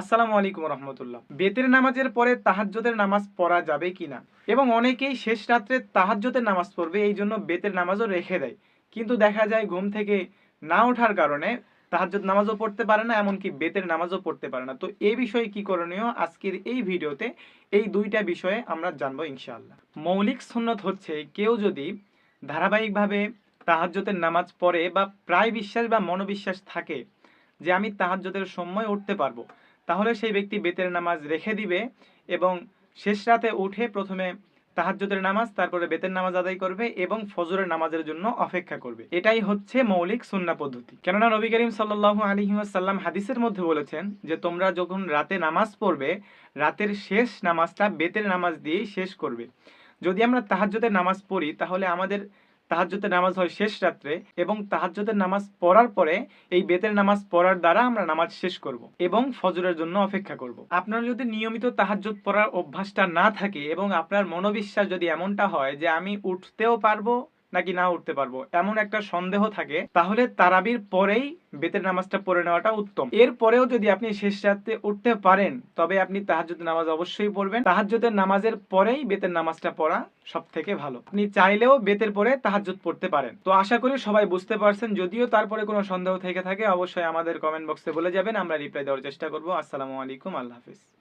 আসসালামু আলাইকুম রহমতুল্লাহ। বেতের নামাজের পরে তাহাজ্জুদের নামাজ পড়া যাবে কিনা? এবং অনেকেই শেষ রাত্রে তাহাজ্জুদের নামাজ পড়বে, এই জন্য বেতের নামাজও রেখে দেয়। কিন্তু দেখা যায় ঘুম থেকে না ওঠার কারণে তাহাজ্জুদ নামাজও পড়তে পারে না, এমনকি বেতের নামাজও পড়তে পারে না। তো এই বিষয়ে কি করণীয়? আজকের এই ভিডিওতে এই দুইটা বিষয়ে আমরা জানব ইনশাআল্লাহ। মৌলিক সুন্নত হচ্ছে, কেউ যদি ধারাবাহিকভাবে তাহাজ্জুদের নামাজ পড়ে বা প্রায় বিশ্বাস বা মনোবিশ্বাস থাকে যে আমি তাহাজ্জুদের সময় উঠতে পারব তাহলে সেই ব্যক্তি বেতের নামাজ রেখে দিবে এবং শেষ রাতে উঠে প্রথমে তাহাজ্জুদের নামাজ, তারপরে বেতের নামাজ আদায় করবে এবং ফজরের নামাজের জন্য অপেক্ষা করবে। এটাই হচ্ছে মৌলিক সুন্না পদ্ধতি। কেননা নবী করিম সাল্লাল্লাহু আলাইহি ওয়াসাল্লাম হাদিসের মধ্যে বলেছেন যে, তোমরা যখন রাতে নামাজ পড়বে, রাতের শেষ নামাজটা বেতের নামাজ দিয়েই শেষ করবে। যদি আমরা তাহাজ্জুদের নামাজ পড়ি, তাহলে আমাদের তাহাজ্জুদের নামাজ হয় শেষ রাত্রে এবং তাহাজ্যতের নামাজ পড়ার পরে এই বেতের নামাজ পড়ার দ্বারা আমরা নামাজ শেষ করব এবং ফজরের জন্য অপেক্ষা করব। আপনার যদি নিয়মিত তাহাজ্যত পড়ার অভ্যাসটা না থাকে এবং আপনার মনোবিশ্বাস যদি এমনটা হয় যে আমি উঠতেও পারব নাকি না উঠতে পারব, এমন একটা সন্দেহ থাকে, তাহলে তারাবির পরেই বেতের নামাজটা পড়ে নেওয়াটা উত্তম। এর পরেও যদি আপনি শেষ রাতে উঠতে পারেন, তবে আপনি তাহাজ্জুদ নামাজ অবশ্যই পড়বেন। তাহাজ্জুদের নামাজের পরেই বেতের নামাজটা পড়া সব থেকে ভালো। আপনি চাইলেও বেতের পরে তাহাজ্জুদ পড়তে পারেন। তো আশা করি সবাই বুঝতে পারছেন, যদিও তারপরে কোনো সন্দেহ থেকে থাকে, অবশ্যই আমাদের কমেন্ট বক্সে বলে যাবেন, আমরা রিপ্লাই দেওয়ার চেষ্টা করব। আসসালামু আলাইকুম, আল্লাহ হাফিজ।